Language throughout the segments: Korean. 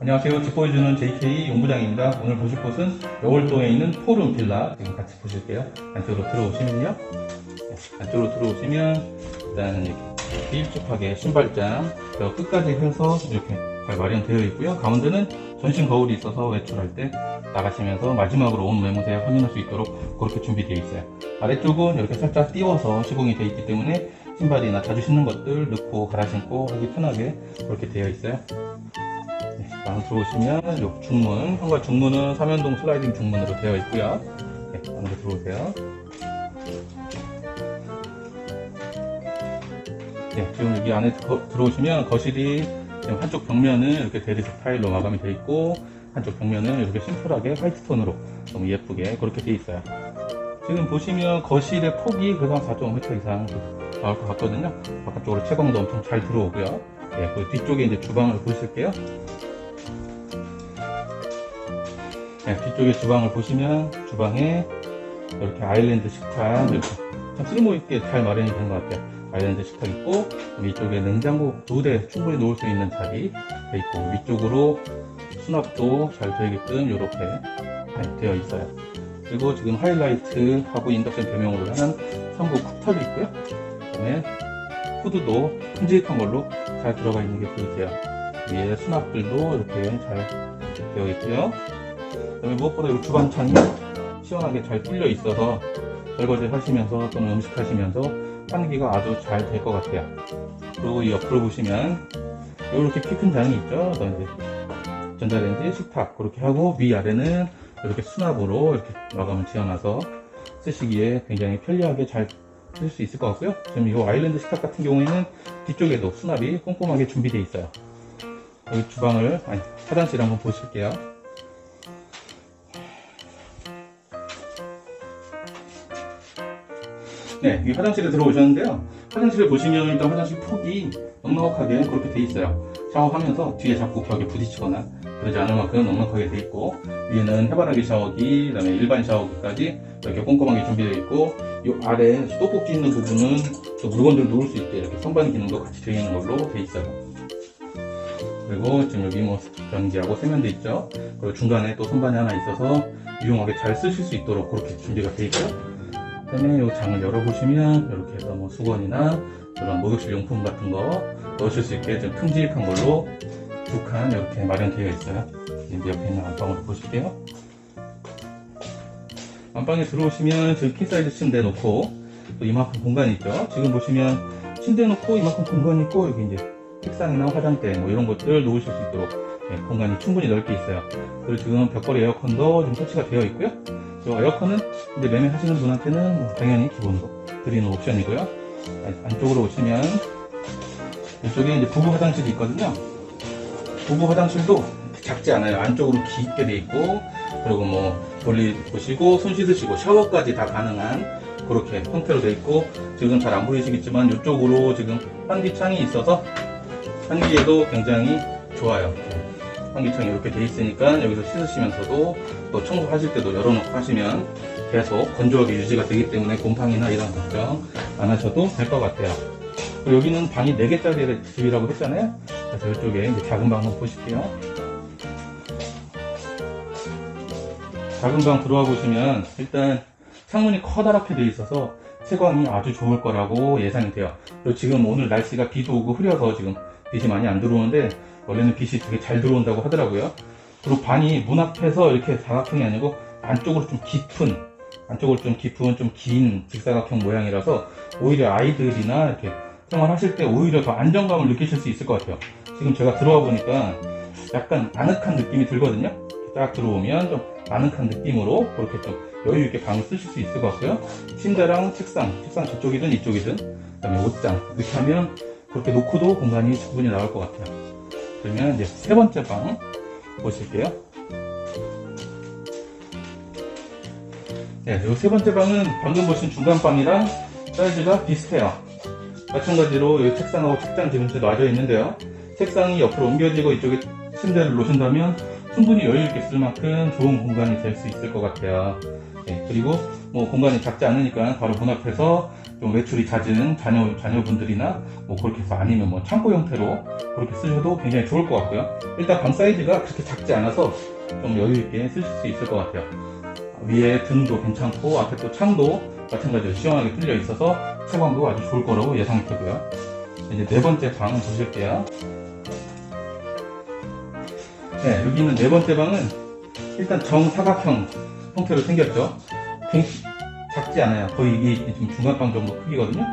안녕하세요. 집 보여주는 JK 용부장입니다. 오늘 보실 곳은 여월동에 있는 포rum 빌라 지금 같이 보실게요. 안쪽으로 들어오시면요. 네, 안쪽으로 들어오시면 일단 이렇게 길쭉하게 신발장 저 끝까지 해서 이렇게 잘 마련되어 있고요. 가운데는 전신 거울이 있어서 외출할 때 나가시면서 마지막으로 온 매무새 확인할 수 있도록 그렇게 준비되어 있어요. 아래쪽은 이렇게 살짝 띄워서 시공이 되어 있기 때문에 신발이나 자주 신는 것들 넣고 갈아 신고 하기 편하게 그렇게 되어 있어요. 네, 방 들어오시면 요 중문, 현관 중문은 삼연동 슬라이딩 중문으로 되어 있고요. 네, 안으로 들어오세요. 네, 지금 여기 안에 거- 들어오시면 거실이 한쪽 벽면은 이렇게 대리석 타일로 마감이 되어 있고 한쪽 벽면은 이렇게 심플하게 화이트 톤으로 너무 예쁘게 그렇게 되어 있어요. 지금 보시면 거실의 폭이 한 4.5m 이상 나올 것 같거든요. 바깥쪽으로 채광도 엄청 잘 들어오고요. 네, 그 뒤쪽에 이제 주방을 보실게요. 네, 뒤쪽에 주방을 보시면 주방에 이렇게 아일랜드 식탁 이렇게 참 쓸모있게 잘 마련이 된 것 같아요. 아일랜드 식탁 있고 위쪽에 냉장고 두 대 충분히 놓을 수 있는 자리 돼 있고 위쪽으로 수납도 잘 되게끔 이렇게 되어 있어요. 그리고 지금 하이라이트 하고 인덕션 겸용으로 한 3구 쿡탑이 있고요. 그 다음에 후드도 큼직한 걸로 잘 들어가 있는 게 보이세요. 위에 수납들도 이렇게 잘 되어 있고요. 그다음에 무엇보다 이 주방창이 시원하게 잘 뚫려 있어서 설거지 하시면서 또는 음식 하시면서 환기가 아주 잘 될 것 같아요. 그리고 이 옆으로 보시면 이렇게 키 큰 장이 있죠. 전자레인지, 식탁 그렇게 하고 위아래는 이렇게 수납으로 이렇게 마감을 지어놔서 쓰시기에 굉장히 편리하게 잘 쓸 수 있을 것 같고요. 지금 이 아일랜드 식탁 같은 경우에는 뒤쪽에도 수납이 꼼꼼하게 준비되어 있어요. 여기 주방을, 아니, 화장실 한번 보실게요. 네, 이 화장실에 들어오셨는데요. 화장실을 보시면 일단 화장실 폭이 넉넉하게 그렇게 돼 있어요. 샤워하면서 뒤에 자꾸 벽에 부딪히거나 그러지 않을 만큼 넉넉하게 돼 있고 위에는 해바라기 샤워기, 그다음에 일반 샤워기까지 이렇게 꼼꼼하게 준비되어 있고 이 아래 수도꼭지 있는 부분은 또 물건들 놓을 수 있게 이렇게 선반 기능도 같이 되어 있는 걸로 돼 있어요. 그리고 지금 여기 뭐 변기하고 세면대 있죠. 그리고 중간에 또 선반이 하나 있어서 유용하게 잘 쓰실 수 있도록 그렇게 준비가 되어 있고요. 그다음에 이 장을 열어보시면 이렇게 해서 뭐 수건이나 그런 목욕실 용품 같은 거 넣으실 수 있게 좀 큼직한 걸로 두 칸 이렇게 마련되어 있어요. 이제 옆에 있는 안방으로 보실게요. 안방에 들어오시면 저기 킹사이즈 침대 놓고 또 이만큼 공간이 있죠. 지금 보시면 침대 놓고 이만큼 공간이 있고 여기 이제 책상이나 화장대 뭐 이런 것들 놓으실 수 있도록 예, 공간이 충분히 넓게 있어요. 그리고 지금 벽걸이 에어컨도 좀 설치가 되어 있고요. 저 에어컨은 이제 매매하시는 분한테는 뭐 당연히 기본으로 드리는 옵션이고요. 안- 안쪽으로 오시면 이쪽에 이제 부부 화장실이 있거든요. 부부 화장실도 작지 않아요. 안쪽으로 깊게 돼 있고 그리고 뭐 볼일 보시고 손 씻으시고 샤워까지 다 가능한 그렇게 형태로 돼 있고 지금 잘 안 보이시겠지만 이쪽으로 지금 환기창이 있어서 환기에도 굉장히 좋아요. 환기창이 이렇게 돼 있으니까 여기서 씻으시면서도 또 청소하실 때도 열어놓고 하시면 계속 건조하게 유지가 되기 때문에 곰팡이나 이런 걱정 안 하셔도 될 것 같아요. 여기는 방이 4개짜리 집이라고 했잖아요. 그래서 이쪽에 이제 작은 방 한번 보실게요. 작은 방 들어와 보시면 일단 창문이 커다랗게 되어 있어서 채광이 아주 좋을 거라고 예상이 돼요. 그리고 지금 오늘 날씨가 비도 오고 흐려서 지금 빛이 많이 안 들어오는데 원래는 빛이 되게 잘 들어온다고 하더라고요. 그리고 방이 문 앞에서 이렇게 사각형이 아니고 안쪽으로 좀 깊은 안쪽으로 좀 깊은 좀 긴 직사각형 모양이라서 오히려 아이들이나 이렇게 생활하실 때 오히려 더 안정감을 느끼실 수 있을 것 같아요. 지금 제가 들어와 보니까 약간 아늑한 느낌이 들거든요. 딱 들어오면 좀 아늑한 느낌으로 그렇게 좀 여유 있게 방을 쓰실 수 있을 것 같고요. 침대랑 책상, 책상 저쪽이든 이쪽이든 그다음에 옷장 이렇게 하면 그렇게 놓고도 공간이 충분히 나올 것 같아요. 그러면 이제 세 번째 방 보실게요. 네, 이세 번째 방은 방금 보신 중간 방이랑 사이즈가 비슷해요. 마찬가지로 이 책상하고 책장 지금 놔져 있는데요. 책상이 옆으로 옮겨지고 이쪽에 침대를 놓으신다면 충분히 여유 있게 쓸 만큼 좋은 공간이 될 수 있을 것 같아요. 네, 그리고 뭐 공간이 작지 않으니까 바로 문 앞에서 좀 외출이 잦은 자녀, 자녀분들이나 뭐 그렇게 해서 아니면 뭐 창고 형태로 그렇게 쓰셔도 굉장히 좋을 것 같고요. 일단 방 사이즈가 그렇게 작지 않아서 좀 여유 있게 쓰실 수 있을 것 같아요. 위에 등도 괜찮고 앞에 또 창도 마찬가지로 시원하게 뚫려 있어서 채광도 아주 좋을 거라고 예상이 되고요. 이제 네 번째 방 보실게요. 네, 여기 있는 네 번째 방은 일단 정사각형 형태로 생겼죠. 굉- 작지 않아요. 거의 이게 지금 중간방 정도 크기거든요.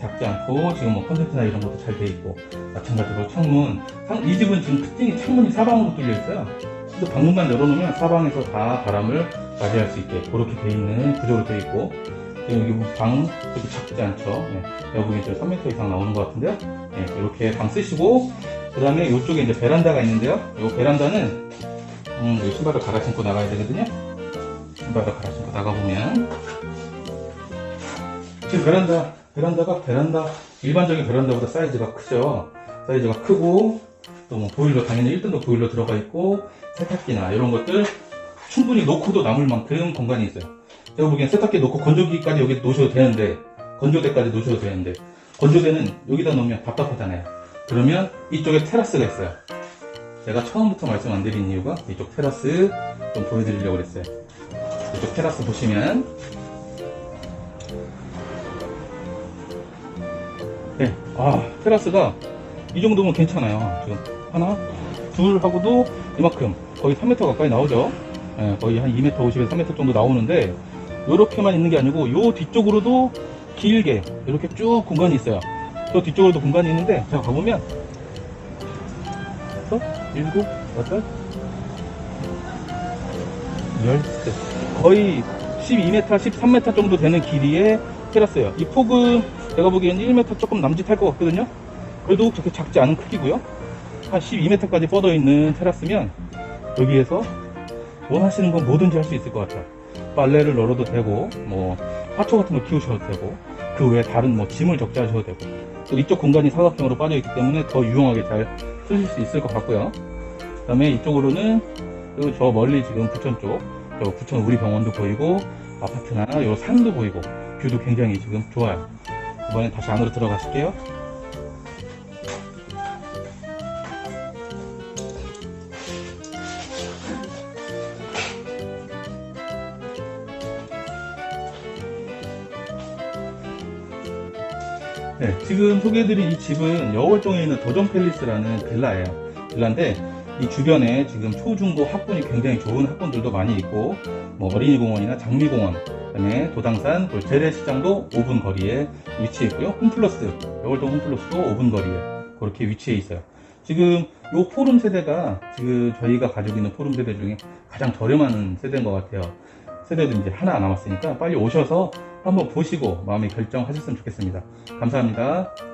작지 않고 지금 뭐 컨센트나 이런 것도 잘 돼 있고 마찬가지로 창문 상- 이 집은 지금 특징이 창문이 사방으로 뚫려 있어요. 그래서 방문만 열어놓으면 사방에서 다 바람을 맞이할 수 있게 그렇게 돼 있는 구조로 돼 있고 여기 뭐방 그렇게 작지 않죠. 네, 여기 이제 3m 이상 나오는 것 같은데요. 네, 이렇게 방 쓰시고 그 다음에 이쪽에 이제 베란다가 있는데요. 이 베란다는 음, 신발을 갈아 신고 나가야 되거든요. 신발을 갈아 신고 나가보면 지금 베란다 베란다가 베란다 일반적인 베란다보다 사이즈가 크죠. 사이즈가 크고 또 뭐 보일러 당연히 1등도 보일러 들어가 있고 세탁기나 이런 것들 충분히 놓고도 남을 만큼 공간이 있어요. 제가 보기엔 세탁기 놓고 건조기까지 여기 놓으셔도 되는데 건조대까지 놓으셔도 되는데 건조대는 여기다 놓으면 답답하잖아요. 그러면 이쪽에 테라스가 있어요. 제가 처음부터 말씀 안 드린 이유가 이쪽 테라스 좀 보여드리려고 그랬어요. 이쪽 테라스 보시면 네, 아 테라스가 이 정도면 괜찮아요. 지금 하나, 둘 하고도 이만큼 거의 3m 가까이 나오죠. 예, 거의 한 2m 50에서 3m 정도 나오는데 이렇게만 있는 게 아니고 요 뒤쪽으로도 길게 이렇게 쭉 공간이 있어요. 저 뒤쪽으로도 공간이 있는데 제가 가보면 다섯, 일곱, 여덟, 열세 거의 12m, 13m 정도 되는 길이의 테라스예요. 이 폭은 제가 보기엔 1m 조금 남짓할 것 같거든요. 그래도 그렇게 작지 않은 크기고요. 한 12m까지 뻗어 있는 테라스면 여기에서 원하시는 건 뭐든지 할 수 있을 것 같아요. 빨래를 널어도 되고, 뭐 화초 같은 거 키우셔도 되고, 그 외에 다른 뭐 짐을 적재하셔도 되고, 또 이쪽 공간이 사각형으로 빠져 있기 때문에 더 유용하게 잘 쓰실 수 있을 것 같고요. 그 다음에 이쪽으로는 그리고 저 멀리 지금 부천 쪽, 저 부천 우리 병원도 보이고 아파트나 요 산도 보이고 뷰도 굉장히 지금 좋아요. 이번엔 다시 안으로 들어가실게요. 네, 지금 소개해드린 이 집은 여월동에 있는 도전 팰리스라는 빌라예요. 빌라인데 이 주변에 지금 초중고 학군이 굉장히 좋은 학군들도 많이 있고 뭐 어린이공원이나 장미공원 그다음에 도당산 재래시장도 5분 거리에 위치해 있고요. 홈플러스 여월동 홈플러스도 5분 거리에 그렇게 위치해 있어요. 지금 요 포rum 세대가 지금 저희가 가지고 있는 포rum 세대 중에 가장 저렴한 세대인 것 같아요. 세대도 이제 하나 남았으니까 빨리 오셔서 한번 보시고 마음의 결정하셨으면 좋겠습니다. 감사합니다.